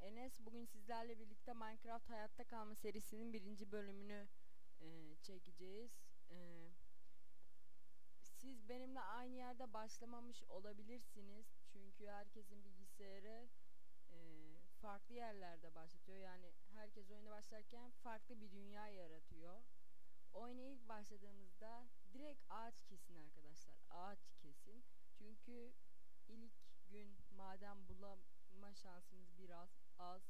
Enes bugün sizlerle birlikte Minecraft Hayatta Kalma serisinin birinci bölümünü e, çekeceğiz. E, siz benimle aynı yerde başlamamış olabilirsiniz. Çünkü herkesin bilgisayarı e, farklı yerlerde başlatıyor. Yani herkes oyuna başlarken farklı bir dünya yaratıyor. Oyuna ilk başladığımızda direkt ağaç kesin arkadaşlar. Ağaç kesin. Çünkü ilk gün maden bulama şansımız biraz az.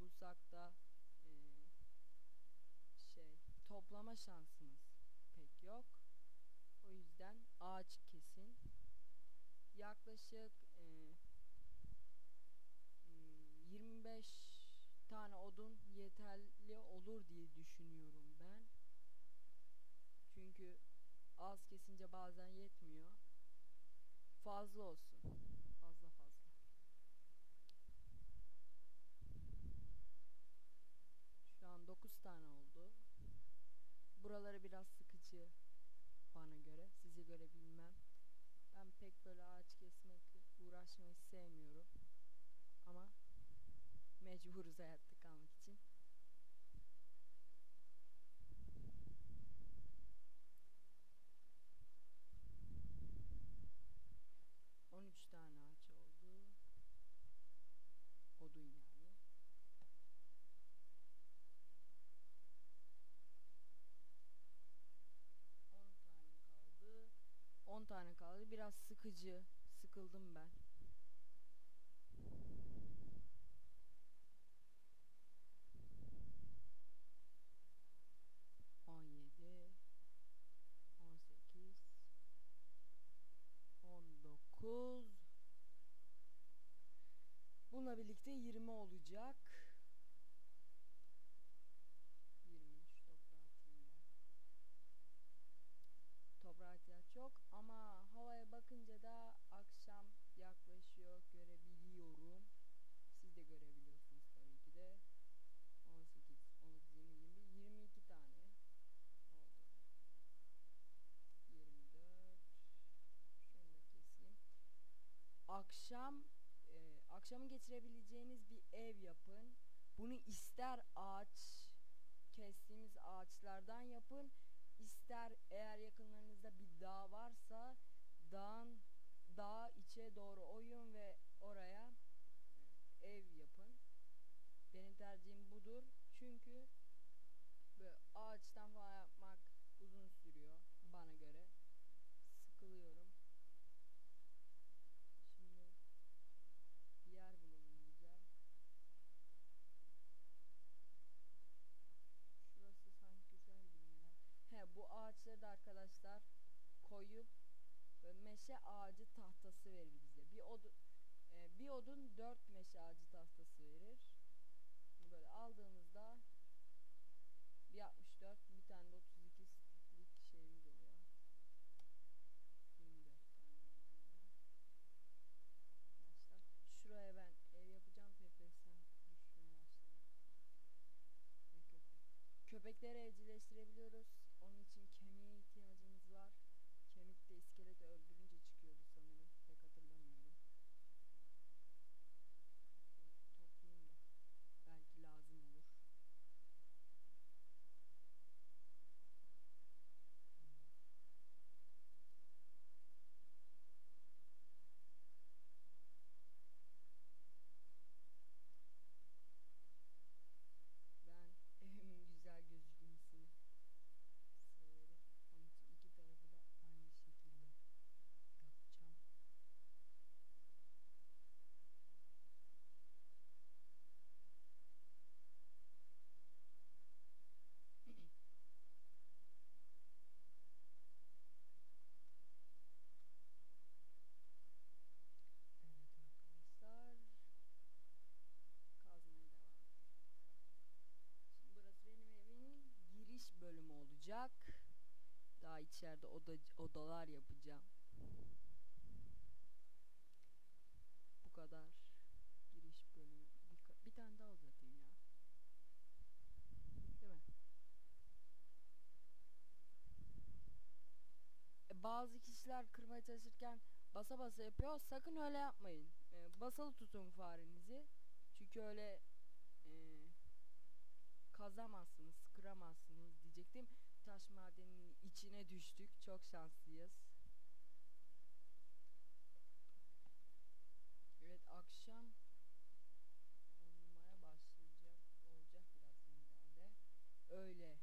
Bulsak da e, şey toplama şansımız pek yok. O yüzden ağaç kesin. Yaklaşık e, hmm, 25 tane odun yeterli olur diye düşünüyorum ben. Çünkü az kesince bazen yetmiyor. Fazla olsun. Fazla fazla. Şu an 9 tane oldu. Buraları biraz sıkıcı bana göre. Size göre bilmem. Ben pek böyle ağaç kesmekle uğraşmayı sevmiyorum. Ama mecburuz hayatta kalmak için. On üç tane ağaç oldu. Odun yani. On tane kaldı. On tane kaldı. Biraz sıkıcı. Sıkıldım ben. On yedi. On sekiz. Birlikte 20 olacak. Akşam e, akşamı geçirebileceğiniz bir ev yapın. Bunu ister ağaç kestiğimiz ağaçlardan yapın. ister eğer yakınlarınızda bir dağ varsa dağın dağa içe doğru oyun ve oraya e, ev yapın. Benim tercihim budur. Çünkü böyle ağaçtan falan yapmak uzun sürüyor bana göre. Sıkılıyorum. Şimdi bir yer bulalım güzel. Şurası sanki güzel bir yer. He bu ağaçları da arkadaşlar koyup ve meşe ağacı tahtası verir bize. Bir odun e, bir odun 4 meşe ağacı tahtası verir. Böyle aldığımızda bir 64 bir tane de 32'lik şeyimiz oluyor. 24 tane oldu. Arkadaşlar şuraya ben ev yapacağım FPS'den düşmeye başladı. Pek yok. Köpekleri evcilleştirebiliyoruz. Onun için kemiğe ihtiyacımız var. Kemik de iskeleti öldürünce çıkıyordu sanırım. Pek hatırlamıyorum. Şöyle toplayayım da. Belki lazım olur. Ben evimin güzel gözükmesini severim. Onun için iki tarafı da aynı şekilde yapacağım. Evet arkadaşlar. Kazmaya devam edelim. Şimdi burası benim evimin giriş bölümü olacak. Daha içeride oda, odalar yapacağım. Bu kadar giriş bölümü. Ka- bir tane daha uzatayım ya. Değil mi? E, bazı kişiler kırmaya çalışırken basa basa yapıyor. Sakın öyle yapmayın. E, basılı tutun farenizi. Çünkü öyle e, kazamazsınız, kıramazsınız diyecektim. Taş madeninin içine düştük. Çok şanslıyız. Evet akşam olmaya başlayacak olacak birazdan herhalde. Öyle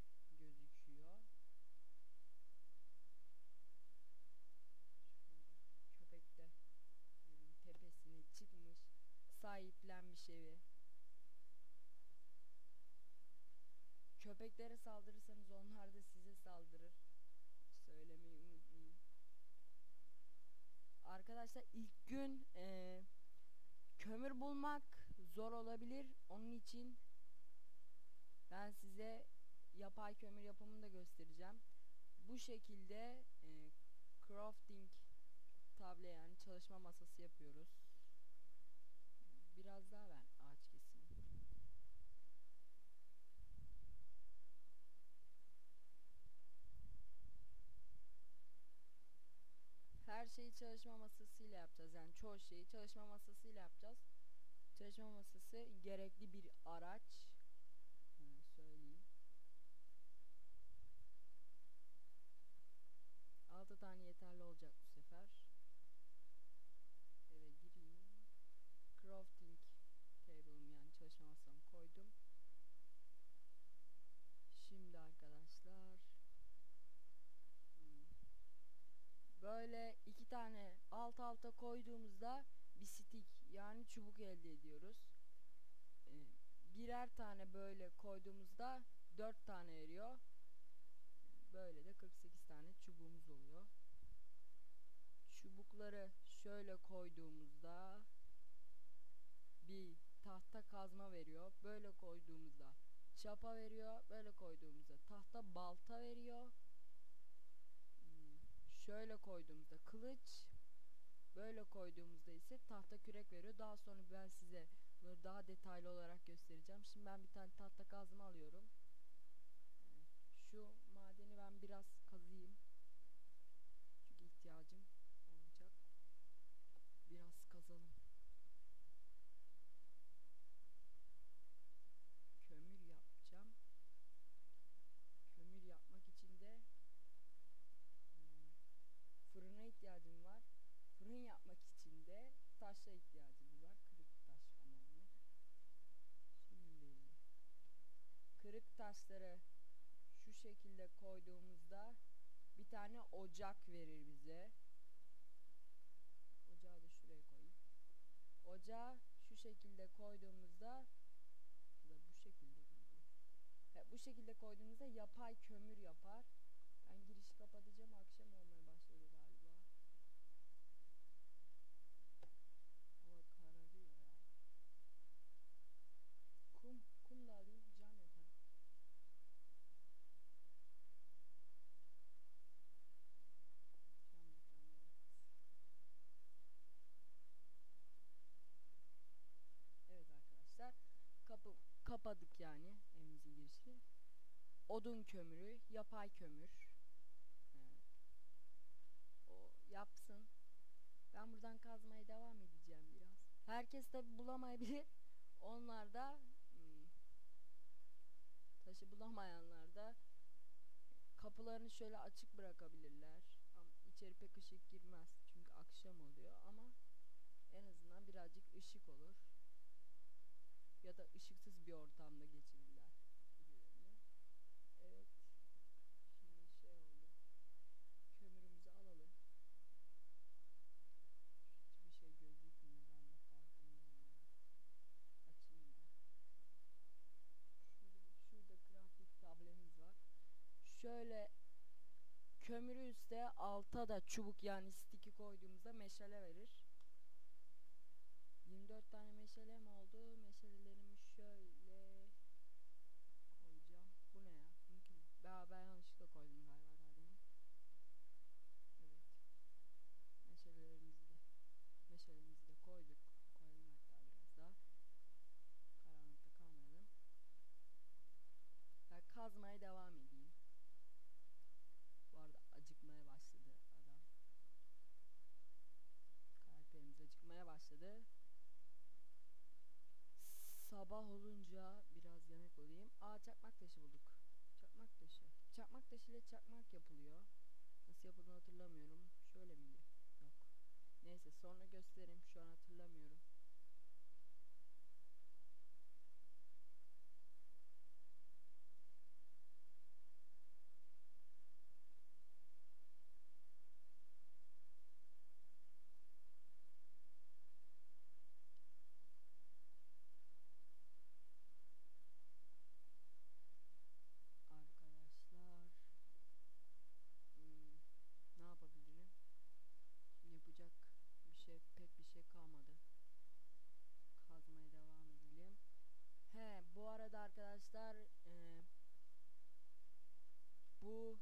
Köpeklere saldırırsanız onlar da size saldırır. Söylemeyi unutmayın. Arkadaşlar ilk gün eee, kömür bulmak zor olabilir. Onun için ben size yapay kömür yapımını da göstereceğim. Bu şekilde eee, crafting table yani çalışma masası yapıyoruz. Biraz daha ben ağaç keseyim. Her şeyi çalışma masasıyla yapacağız. Yani çoğu şeyi çalışma masasıyla yapacağız. Çalışma masası gerekli bir araç. Hemen söyleyeyim. 6 tane yeterli olacak bu sefer. Eve gireyim. Crafting table'ım yani çalışma masamı koydum. Şimdi arkadaşlar hmm, böyle iki tane alt alta koyduğumuzda bir stick yani çubuk elde ediyoruz. Ee, birer tane böyle koyduğumuzda dört tane veriyor. Böyle de 48 tane çubuğumuz oluyor. Çubukları şöyle koyduğumuzda bir tahta kazma veriyor. Böyle koyduğumuzda çapa veriyor. Böyle koyduğumuzda tahta balta veriyor. Şöyle koyduğumuzda kılıç, böyle koyduğumuzda ise tahta kürek veriyor. Daha sonra ben size bunları daha detaylı olarak göstereceğim. Şimdi ben bir tane tahta kazma alıyorum. Şu madeni ben biraz kazıyım. Çünkü ihtiyacım olacak. Biraz kazalım. Kömür yapacağım. Kömür yapmak için de hmm, fırına ihtiyacım var. Fırın yapmak için de taşa ihtiyacımız var. Kırık taş falan. Şimdi kırık taşları şu şekilde koyduğumuzda bir tane ocak verir bize. Ocağı da şuraya koyayım. Ocağı şu şekilde koyduğumuzda da bu şekilde bu şekilde koyduğumuzda yapay kömür yapar. Ben girişi kapatacağım. Akşam olmaya başladı galiba. Hava kararıyor ya. Kum, kum da alayım. Cam yaparım. Cam yaparım evet. Evet arkadaşlar. Kapı kapadık yani evimizin girişini. Odun kömürü, yapay kömür. O yapsın. Ben buradan kazmaya devam edeceğim biraz. Herkes tabi bulamayabilir. Onlar da hmm, taşı bulamayanlar da kapılarını şöyle açık bırakabilirler. Ama içeri pek ışık girmez. Çünkü akşam oluyor ama en azından birazcık ışık olur. Ya da ışıksız bir ortamda geçirirler gecelerini. Evet. Şimdi şey oldu. Kömürümüzü alalım. Hiçbir şey gözükmüyor. Ben de farkındayım ya. Açayım da. Şurada, şurada grafik tablemiz var. Şöyle kömürü üstte alta da çubuk yani stiki koyduğumuzda meşale verir. 24 tane meşalem oldu. Meşalelerimi şöyle koyacağım. Bu ne ya? Mümkün mü? Ben, ben yanlışlıkla koydum galiba daha demin. Evet. Meşalelerimizi de meşalemizi de koyduk. Koyalım hatta biraz daha. Karanlıkta kalmayalım. Ben kazmaya devam edeyim. Bu arada acıkmaya başladı adam. taşı bulduk. Çakmak taşı. Çakmak taşı ile çakmak yapılıyor. Nasıl yapıldığını hatırlamıyorum. Şöyle miydi? Yok. Neyse sonra gösteririm. Şu an hatırlamıyorum. Arkadaşlar. Hmm, ne yapabilirim? Yapacak bir şey pek bir şey kalmadı. Kazmaya devam edelim. He bu arada arkadaşlar e, bu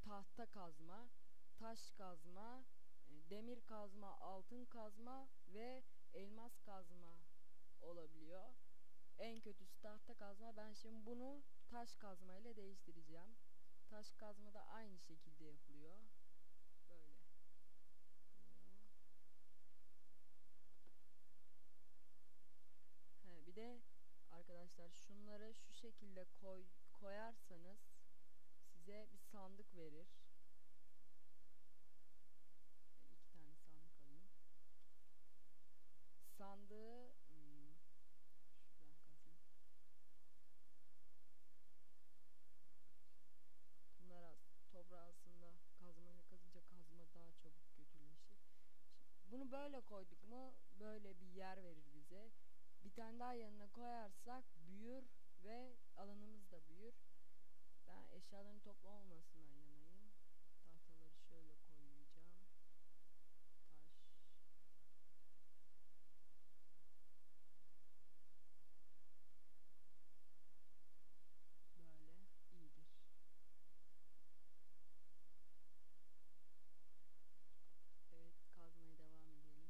tahta kazma, taş kazma, e, demir kazma, altın kazma ve elmas kazma olabiliyor. En kötüsü tahta kazma. Ben şimdi bunu taş kazma ile değiştireceğim. Taş kazma da aynı şekilde yapılıyor. Böyle. He, bir de arkadaşlar şunları şu şekilde koy koyarsanız size bir sandık verir. Ben iki tane sandık alayım. Sandığı hmm, şuradan kazayım. Bunlar az, toprağı aslında kazmayla kazınca kazma daha çabuk kötüleşir. Böyle koyduk mu böyle bir yer verir bize. Bir tane daha yanına koyarsak büyür ve alanımız da büyür. Ben eşyaların toplamamasından yanayım. Tahtaları şöyle koyacağım. Taş. Böyle iyidir. Evet kazmaya devam edelim.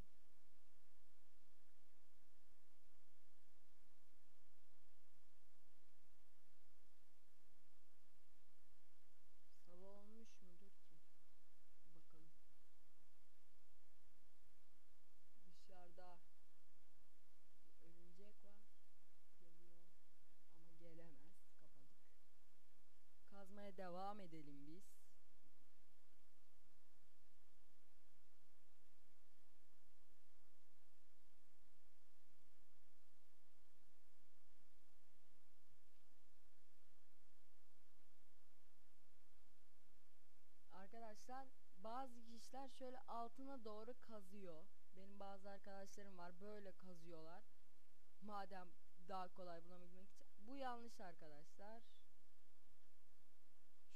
Sabah olmuş mudur ki? Bakalım. Dışarıda bir örümcek var. Geliyor ama gelemez. Kapadık. Kazmaya devam edelim biz. Arkadaşlar bazı kişiler şöyle altına doğru kazıyor. Benim bazı arkadaşlarım var böyle kazıyorlar. Madem daha kolay bulabilmek için. Bu yanlış arkadaşlar.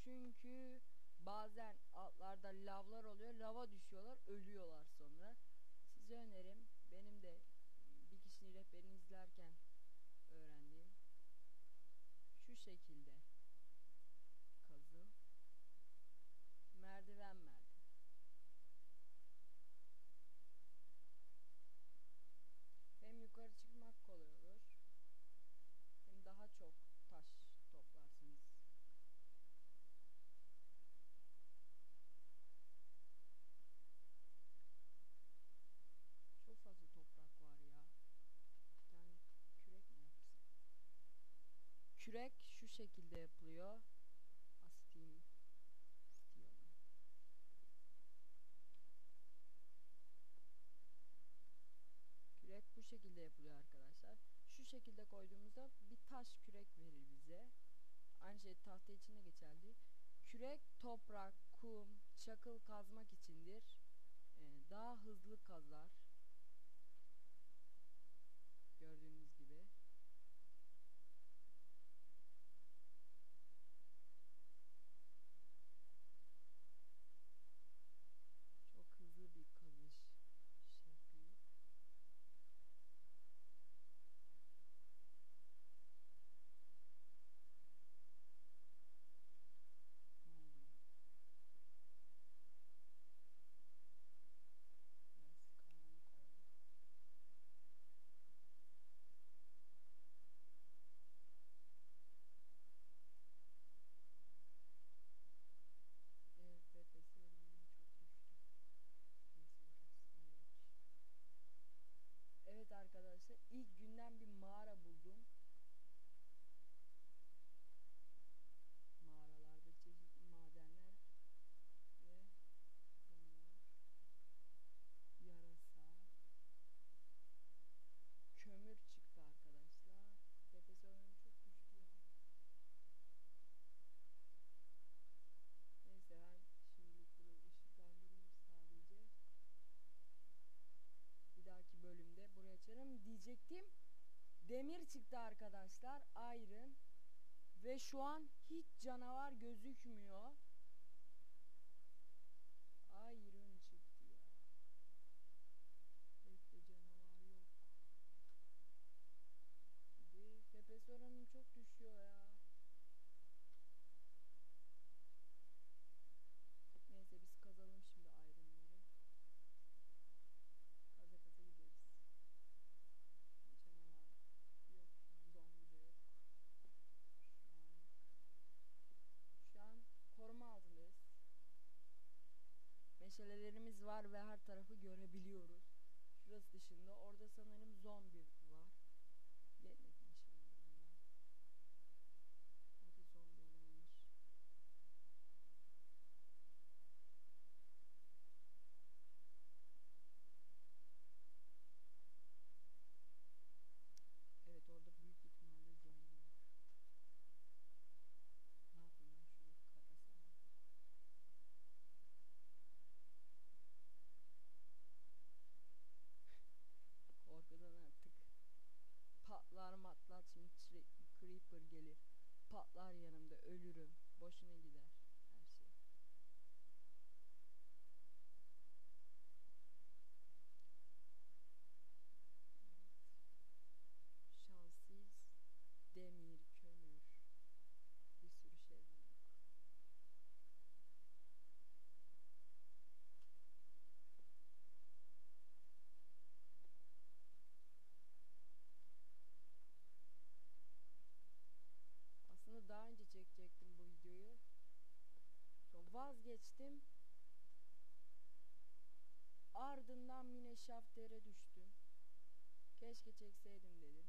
Çünkü bazen altlarda lavlar oluyor. Lava düşüyorlar, ölüyorlar sonra. Size önerim benim de bir kişinin rehberini izlerken öğrendiğim şu şekilde kazın. Merdiven merdiven. Hem yukarı çıkmak kolay olur. Hem daha çok taş toplarsınız. Çok fazla toprak var ya. Bir tane kürek mi yapsam? Kürek şu şekilde yapılıyor. İstiyorum. Kürek bu şekilde yapılıyor arkadaşlar. Şu şekilde koyduğumuzda bir taş kürek verir bize. Aynı şey tahta için de geçerli. Kürek toprak, kum, çakıl kazmak içindir. Ee, daha hızlı kazar. çıktı arkadaşlar. Iron. Ve şu an hiç canavar gözükmüyor. sanırım zombi koparır gelir. Patlar yanımda ölürüm. Boşuna gider. şaft dere düştü. Keşke çekseydim dedi.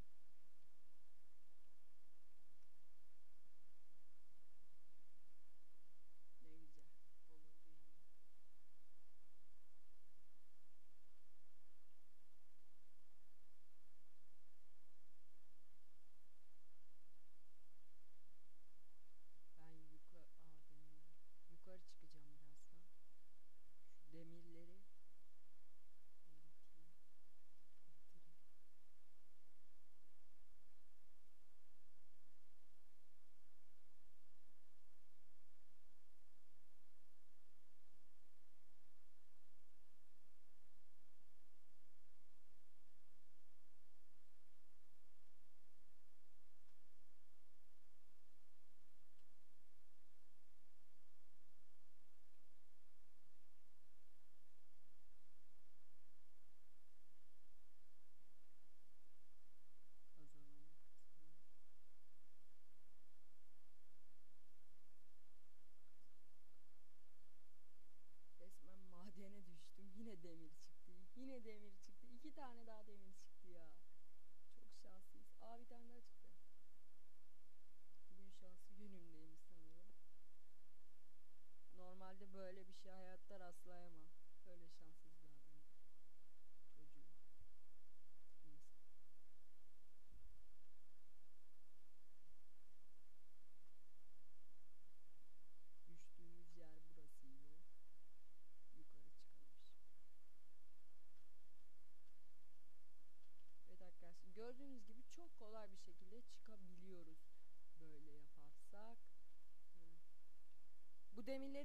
Assalamu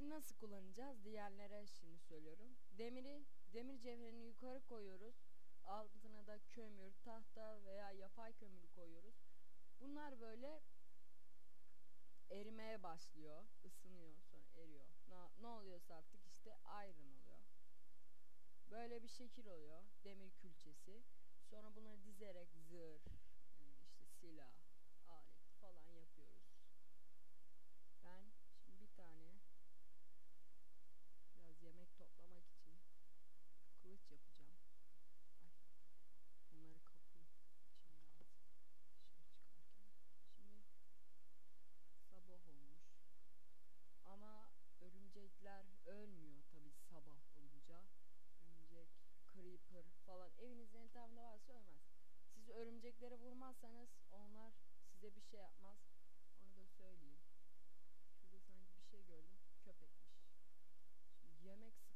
Nasıl kullanacağız? Diğerlere şimdi söylüyorum. Demiri, demir cevherini yukarı koyuyoruz. Altına da kömür, tahta veya yapay kömür koyuyoruz. Bunlar böyle erimeye başlıyor. ısınıyor sonra eriyor. Ne, ne oluyorsa artık işte iron oluyor. Böyle bir şekil oluyor. Demir külçesi. Sonra bunları dizerek zırh, işte silah, vurmazsanız onlar size bir şey yapmaz. Onu da söyleyeyim. Şurada sanki bir şey gördüm. Köpekmiş. Şimdi yemek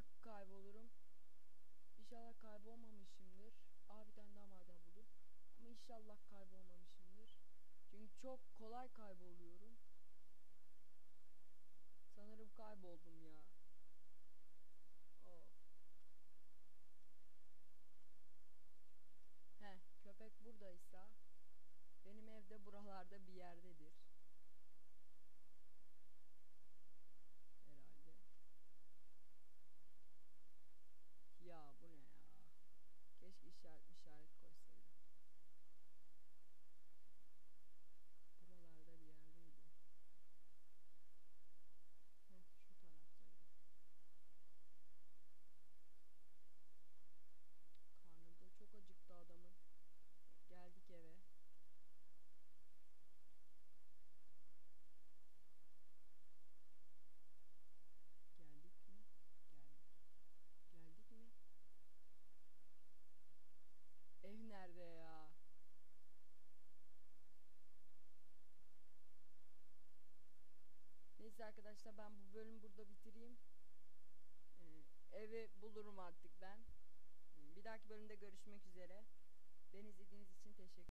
sık kaybolurum. İnşallah kaybolmamışımdır. Aa bir tane daha maden buldum. Ama inşallah kaybolmamışımdır. Çünkü çok kolay kayboluyorum. Sanırım kayboldum ya. Oh. He, köpek buradaysa benim evde buralarda bir yerdedir. Ee, evi bulurum artık ben. Bir dahaki bölümde görüşmek üzere. Beni izlediğiniz için teşekkür